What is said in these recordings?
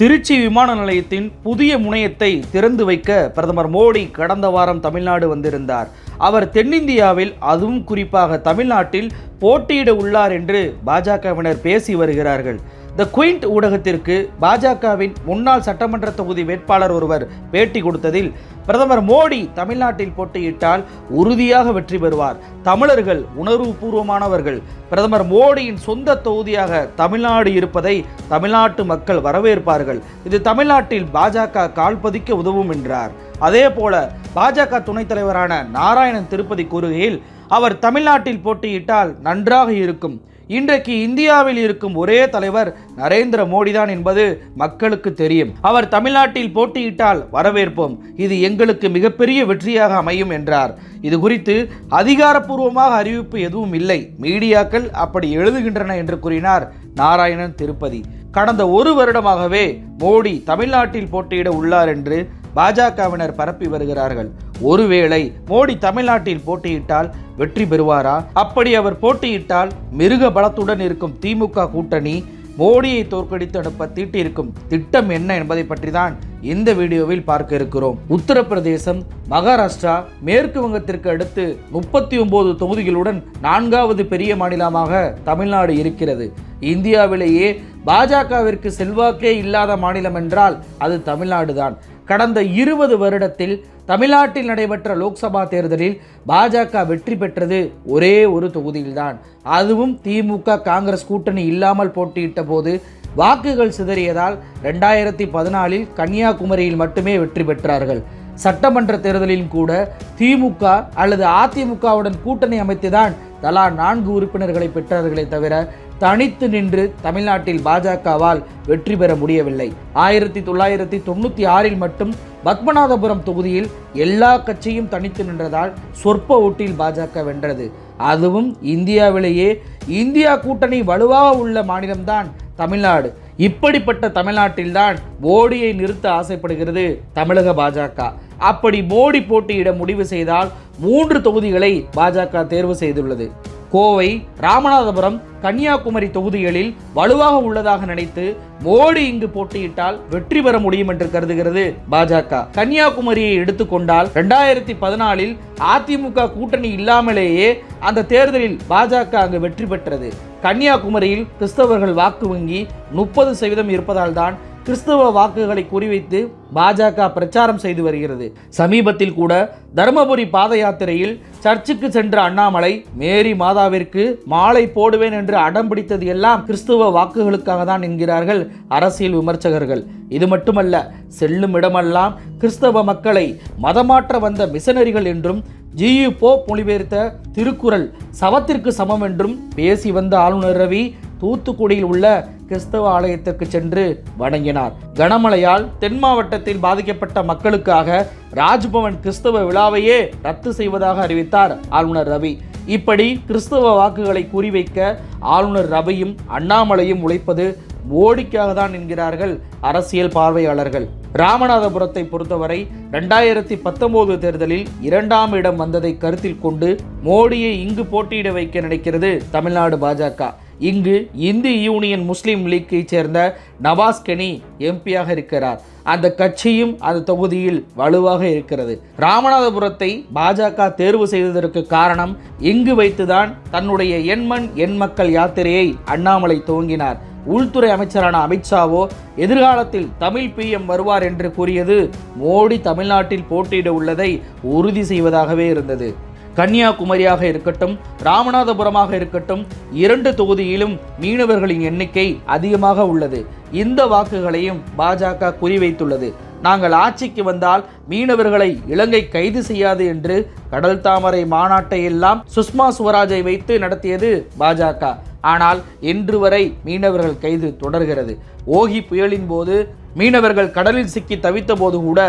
திருச்சி விமான நிலையத்தின் புதிய முனையத்தை திறந்து வைக்க பிரதமர் மோடி கடந்த வாரம் தமிழ்நாடு வந்திருந்தார். அவர் தென்னிந்தியாவில் அதுவும் குறிப்பாக தமிழ்நாட்டில் போட்டியிட உள்ளார் என்று பாஜகவினர் பேசி வருகிறார்கள். த குயிண்ட் ஊடகத்திற்கு பாஜகவின் முன்னாள் சட்டமன்ற தொகுதி வேட்பாளர் ஒருவர் பேட்டி கொடுத்ததில் பிரதமர் மோடி தமிழ்நாட்டில் போட்டியிட்டால் உறுதியாக வெற்றி பெறுவார். தமிழர்கள் உணர்வுபூர்வமானவர்கள். பிரதமர் மோடியின் சொந்த தொகுதியாக தமிழ்நாடு இருப்பதை தமிழ்நாட்டு மக்கள் வரவேற்பார்கள். இது தமிழ்நாட்டில் பாஜக கால்பதிக்க உதவும் என்றார். அதே போல பாஜக துணைத் தலைவரான நாராயணன் திருப்பதி கூறுகையில் அவர் தமிழ்நாட்டில் போட்டியிட்டால் நன்றாக இருக்கும். இன்றைக்கு இந்தியாவில் இருக்கும் ஒரே தலைவர் நரேந்திர மோடி தான் என்பது மக்களுக்கு தெரியும். அவர் தமிழ்நாட்டில் போட்டியிட்டால் வரவேற்போம். இது எங்களுக்கு மிகப்பெரிய வெற்றியாக அமையும் என்றார். இது குறித்து அதிகாரப்பூர்வமாக அறிவிப்பு எதுவும் இல்லை. மீடியாக்கள் அப்படி எழுதுகின்றன என்று கூறினார் நாராயணன் திருப்பதி. கடந்த ஒரு வருடமாகவே மோடி தமிழ்நாட்டில் போட்டியிட உள்ளார் என்று பாஜகவினர் பரப்பி வருகிறார்கள். ஒருவேளை மோடி தமிழ்நாட்டில் போட்டியிட்டால் வெற்றி பெறுவாரா? அப்படி அவர் போட்டியிட்டால் மிருக பலத்துடன் இருக்கும் திமுக கூட்டணி மோடியை தோற்கடித்து அனுப்ப தீட்டியிருக்கும் திட்டம் என்ன என்பதை பற்றி தான் இந்த வீடியோவில் பார்க்க இருக்கிறோம். உத்தரப்பிரதேசம் மகாராஷ்டிரா மேற்கு வங்கத்திற்கு அடுத்து முப்பத்தி ஒன்பது தொகுதிகளுடன் நான்காவது பெரிய மாநிலமாக தமிழ்நாடு இருக்கிறது. இந்தியாவிலேயே பாஜகவிற்கு செல்வாக்கே இல்லாத மாநிலம் என்றால் அது தமிழ்நாடு தான் கடந்த இருபது வருடத்தில் தமிழ்நாட்டில் நடைபெற்ற லோக்சபா தேர்தலில் பாஜக வெற்றி பெற்றது ஒரே ஒரு தொகுதியில்தான். அதுவும் திமுக காங்கிரஸ் கூட்டணி இல்லாமல் போட்டியிட்ட போது வாக்குகள் சிதறியதால் ரெண்டாயிரத்தி பதினாலில் கன்னியாகுமரியில் மட்டுமே வெற்றி பெற்றார்கள். சட்டமன்ற தேர்தலில் கூட திமுக அல்லது அதிமுகவுடன் கூட்டணி அமைத்துதான் தலா நான்கு உறுப்பினர்களை பெற்றார்களே தவிர தனித்து நின்று தமிழ்நாட்டில் பாஜகவால் வெற்றி பெற முடியவில்லை. ஆயிரத்தி தொள்ளாயிரத்தி தொண்ணூற்றி ஆறில் மட்டும் பத்மநாதபுரம் தொகுதியில் எல்லா கட்சியும் தனித்து நின்றதால் சொற்ப ஓட்டில் பாஜக வென்றது. அதுவும் இந்தியாவிலேயே. இந்தியா கூட்டணி வலுவாக உள்ள மாநிலம்தான் தமிழ்நாடு. இப்படிப்பட்ட தமிழ்நாட்டில்தான் மோடியை நிறுத்த ஆசைப்படுகிறது தமிழக பாஜக. அப்படி மோடி போட்டியிட முடிவு செய்தால் மூன்று தொகுதிகளை பாஜக தேர்வு செய்துள்ளது. கோவை ராமநாதபுரம் கன்னியாகுமரி தொகுதிகளில் வலுவாக உள்ளதாக நினைத்து மோடி இங்கு போட்டியிட்டால் வெற்றி பெற முடியும் என்று கருதுகிறது பாஜக. கன்னியாகுமரியை எடுத்துக்கொண்டால் ரெண்டாயிரத்தி பதினாலில் அதிமுக கூட்டணி இல்லாமலேயே அந்த தேர்தலில் பாஜக அங்கு வெற்றி பெற்றது. கன்னியாகுமரியில் கிறிஸ்தவர்கள் வாக்கு வங்கி முப்பது சதவீதம் இருப்பதால் தான் கிறிஸ்தவ வாக்குகளை குறிவைத்து பாஜக பிரச்சாரம் செய்து வருகிறது. சமீபத்தில் கூட தருமபுரி பாத யாத்திரையில் சர்ச்சுக்கு சென்ற அண்ணாமலை மேரி மாதாவிற்கு மாலை போடுவேன் என்று அடம் பிடித்தது எல்லாம் கிறிஸ்துவ வாக்குகளுக்காக தான் என்கிறார்கள் அரசியல் விமர்சகர்கள். இது மட்டுமல்ல செல்லும் இடமெல்லாம் கிறிஸ்தவ மக்களை மதமாற்ற வந்த மிஷனரிகள் என்றும் ஜியு போப் மொழிபெயர்த்த திருக்குறள் சவத்திற்கு சமம் என்றும் பேசி வந்த ஆளுநர் ரவி தூத்துக்குடியில் உள்ள கிறிஸ்தவ ஆலயத்திற்கு சென்று வணங்கினார். கனமழையால் தென் மாவட்டத்தில் பாதிக்கப்பட்ட மக்களுக்காக ராஜ்பவன் கிறிஸ்தவ விழாவையே ரத்து செய்வதாக அறிவித்தார் ஆளுநர் ரவி. இப்படி கிறிஸ்தவ வாக்குகளை குறிவைக்க ஆளுநர் ரவியும் அண்ணாமலையும் உழைப்பது மோடிக்காக தான் என்கிறார்கள் அரசியல் பார்வையாளர்கள். ராமநாதபுரத்தை பொறுத்தவரை ரெண்டாயிரத்தி பத்தொன்பது தேர்தலில் இரண்டாம் இடம் வந்ததை கருத்தில் கொண்டு மோடியை இங்கு போட்டியிட வைக்க நினைக்கிறது தமிழ்நாடு பாஜக. இங்கு இந்து யூனியன் முஸ்லீம் லீக்கை சேர்ந்த நவாஸ் கனி எம்பியாக இருக்கிறார். அந்த கட்சியும் அந்த தொகுதியில் வலுவாக இருக்கிறது. ராமநாதபுரத்தை பாஜக தேர்வு செய்ததற்கு காரணம் இங்கு வைத்துதான் தன்னுடைய எண்மண் எண் மக்கள் யாத்திரையை அண்ணாமலை துவங்கினார். உள்துறை அமைச்சரான அமித்ஷாவோ எதிர்காலத்தில் தமிழ் பிஎம் வருவார் என்று கூறியது மோடி தமிழ்நாட்டில் போட்டியிட உள்ளதை உறுதி செய்வதாகவே இருந்தது. கன்னியாகுமரியாக இருக்கட்டும் ராமநாதபுரமாக இருக்கட்டும் இரண்டு தொகுதியிலும் மீனவர்களின் எண்ணிக்கை அதிகமாக உள்ளது. இந்த வாக்குகளையும் பாஜக குறிவைத்துள்ளது. நாங்கள் ஆட்சிக்கு வந்தால் மீனவர்களை இலங்கை கைது செய்யாது என்று கடல் தாமரை மாநாட்டை எல்லாம் சுஷ்மா சுவராஜை வைத்து நடத்தியது பாஜக. ஆனால் இன்று வரை மீனவர்கள் கைது தொடர்கிறது. ஓகி புயலின் போது மீனவர்கள் கடலில் சிக்கி தவித்த போது கூட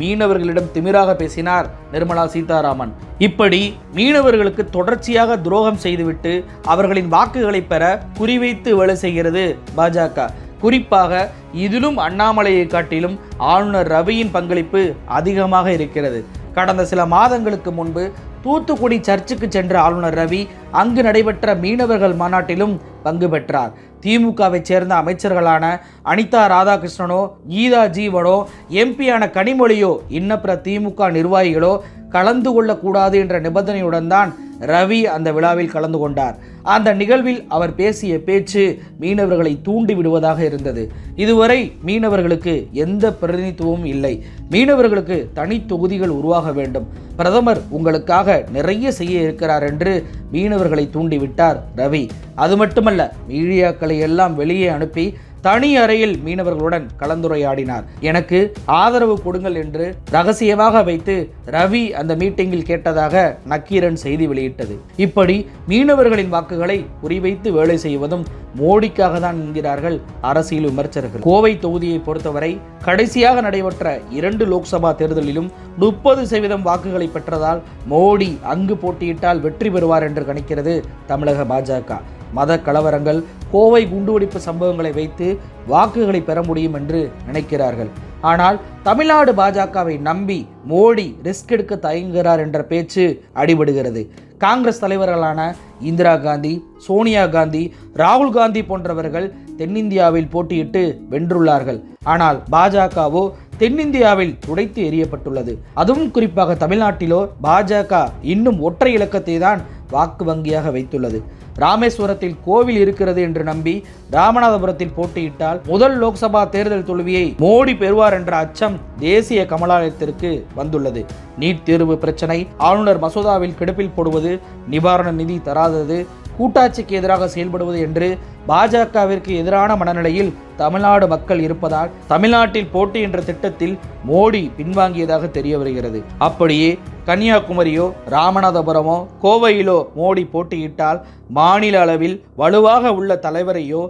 மீனவர்களிடம் திமிராக பேசினார் நிர்மலா சீதாராமன். இப்படி மீனவர்களுக்கு தொடர்ச்சியாக துரோகம் செய்துவிட்டு அவர்களின் வாக்குகளை பெற குறிவைத்து வேலை செய்கிறது பாஜக. குறிப்பாக இதிலும் அண்ணாமலையை காட்டிலும் ஆளுநர் ரவியின் பங்களிப்பு அதிகமாக இருக்கிறது. கடந்த சில மாதங்களுக்கு முன்பு தூத்துக்குடி சர்ச்சுக்கு சென்ற ஆளுநர் ரவி அங்கு நடைபெற்ற மீனவர்கள் மாநாட்டிலும் பங்கு பெற்றார். திமுகவை சேர்ந்த அமைச்சர்களான அனிதா ராதாகிருஷ்ணனோ கீதா ஜீவனோ எம்பியான கனிமொழியோ இன்ன பிற திமுக நிர்வாகிகளோ கலந்து கொள்ளக்கூடாது என்ற நிபந்தனையுடன் தான் ரவி அந்த விழாவில் கலந்து கொண்டார். அந்த நிகழ்வில் அவர் பேசிய பேச்சு மீனவர்களை தூண்டி விடுவதாக இருந்தது. இதுவரை மீனவர்களுக்கு எந்த பிரதிநிதித்துவமும் இல்லை. மீனவர்களுக்கு தனி தொகுதிகள் உருவாக வேண்டும். பிரதமர் உங்களுக்காக நிறைய செய்ய இருக்கிறார் என்று மீனவர்களை தூண்டிவிட்டார் ரவி. அது மட்டுமல்ல மீடியாக்களை எல்லாம் வெளியே அனுப்பி தனி அறையில் மீனவர்களுடன் கலந்துரையாடினார். எனக்கு ஆதரவு கொடுங்கள் என்று ரகசியமாக வைத்து ரவி அந்த மீட்டிங்கில் கேட்டதாக நக்கீரன் செய்தி வெளியிட்டது. இப்படி மீனவர்களின் வாக்குகளை குறிவைத்து வேலை செய்வதும் மோடிக்காக தான் என்கிறார்கள் அரசியல் விமர்சகர்கள். கோவை தொகுதியை பொறுத்தவரை கடைசியாக நடைபெற்ற இரண்டு லோக்சபா தேர்தலிலும் முப்பது சதவீதம் வாக்குகளை பெற்றதால் மோடி அங்கு போட்டியிட்டால் வெற்றி பெறுவார் என்று கணிக்கிறது தமிழக பாஜக. மத கலவரங்கள் கோவை குண்டுவெடிப்பு சம்பவங்களை வைத்து வாக்குகளை பெற முடியும் என்று நினைக்கிறார்கள். ஆனால் தமிழ்நாடு பாஜகவை நம்பி மோடி ரிஸ்க் எடுக்க தயங்குகிறார் என்ற பேச்சு அடிபடுகிறது. காங்கிரஸ் தலைவர்களான இந்திரா காந்தி சோனியா காந்தி ராகுல் காந்தி போன்றவர்கள் தென்னிந்தியாவில் போட்டியிட்டு வென்றுள்ளார்கள். ஆனால் பாஜகவோ தென்னிந்தியாவில் துடைத்து எறியப்பட்டுள்ளது. அதுவும் குறிப்பாக தமிழ்நாட்டிலோ பாஜக இன்னும் ஒற்றை இலக்கத்தை தான் வாக்கு வங்கியாக வைத்துள்ளது. ராமேஸ்வரத்தில் கோவில் இருக்கிறது என்று நம்பி ராமநாதபுரத்தில் போட்டியிட்டால் முதல் லோக்சபா தேர்தல் தோல்வியை மோடி பெறுவார் என்ற அச்சம் தேசிய கமலாலயத்திற்கு வந்துள்ளது. நீட் தேர்வு பிரச்சனை ஆளுநர் மசோதாவில் கிடப்பில் போடுவது நிவாரண நிதி தராதது கூட்டாட்சிக்கு எதிராக செயல்படுவது என்று பாஜகவிற்கு எதிரான மனநிலையில் தமிழ்நாடு மக்கள் இருப்பதால் தமிழ்நாட்டில் போட்டி என்ற திட்டத்தில் மோடி பின்வாங்கியதாக தெரிய வருகிறது. அப்படியே கன்னியாகுமரியோ ராமநாதபுரமோ கோவையிலோ மோடி போட்டியிட்டால் மாநில அளவில் வலுவாக உள்ள தலைவரையோ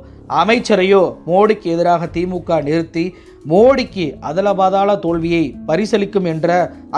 அமைச்சரையோ மோடிக்கு எதிராக திமுக நிறுத்தி மோடிக்கு அதலபாதாள தோல்வியை பரிசளிக்கும் என்ற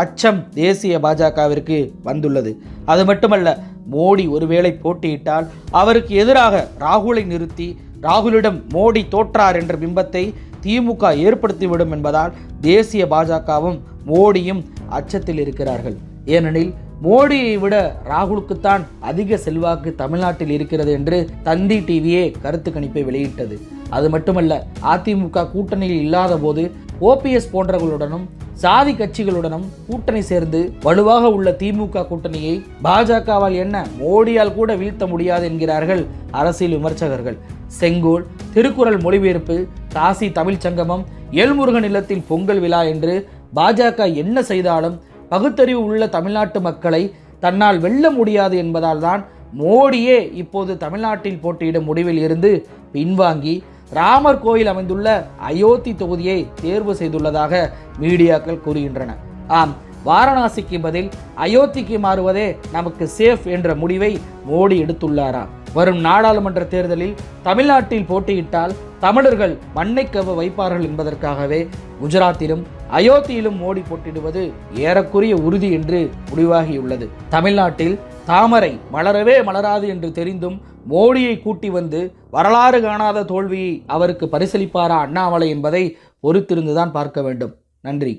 அச்சம் தேசிய பாஜகவிற்கு வந்துள்ளது. அது மட்டுமல்ல மோடி ஒருவேளை போட்டியிட்டால் அவருக்கு எதிராக ராகுலை நிறுத்தி ராகுலிடம் மோடி தோற்றார் என்ற பிம்பத்தை திமுக ஏற்படுத்திவிடும் என்பதால் தேசிய பாஜகவும் மோடியும் அச்சத்தில் இருக்கிறார்கள். ஏனெனில் மோடியை விட ராகுலுக்குத்தான் அதிக செல்வாக்கு தமிழ்நாட்டில் இருக்கிறது என்று தந்தி டிவியே கருத்து கணிப்பை வெளியிட்டது. அது மட்டுமல்ல அதிமுக கூட்டணியில் இல்லாத போது ஓபிஎஸ் போன்றவர்களுடனும் சாதி கட்சிகளுடனும் கூட்டணி சேர்ந்து வலுவாக உள்ள திமுக கூட்டணியை பாஜகவால் என்ன மோடியால் கூட வீழ்த்த முடியாது என்கிறார்கள் அரசியல் விமர்சகர்கள். செங்கோல் திருக்குறள் மொழிபெயர்ப்பு காசி தமிழ்ச் சங்கமம் ஏல்முருகன் இல்லத்தில் பொங்கல் விழா என்று பாஜக என்ன செய்தாலும் பகுத்தறிவு உள்ள தமிழ்நாட்டு மக்களை தன்னால் வெல்ல முடியாது என்பதால் தான் மோடியே இப்போது தமிழ்நாட்டில் போட்டியிடும் முடிவில் இருந்து பின்வாங்கி ராமர் கோயில் அமைந்துள்ள அயோத்தி தொகுதியை தேர்வு செய்துள்ளதாக மீடியாக்கள் கூறுகின்றன. ஆம் வாரணாசிக்கு பதில் அயோத்திக்கு மாறுவதே நமக்கு சேஃப் என்ற முடிவை மோடி எடுத்துள்ளாராம் வரும் நாடாளுமன்ற தேர்தலில் தமிழ்நாட்டில் போட்டியிட்டால் தமிழர்கள் மண்ணை கவ வைப்பார்கள் என்பதற்காகவே குஜராத்திலும் அயோத்தியிலும் மோடி போட்டிடுவது ஏறக்குறைய உறுதி என்று முடிவாகியுள்ளது. தமிழ்நாட்டில் தாமரை மலரவே மலராது என்று தெரிந்தும் மோடியை கூட்டி வந்து வரலாறு காணாத தோல்வியை அவருக்கு பரிசளிப்பாரா அண்ணாமலை என்பதை பொறுத்திருந்துதான் பார்க்க வேண்டும். நன்றி.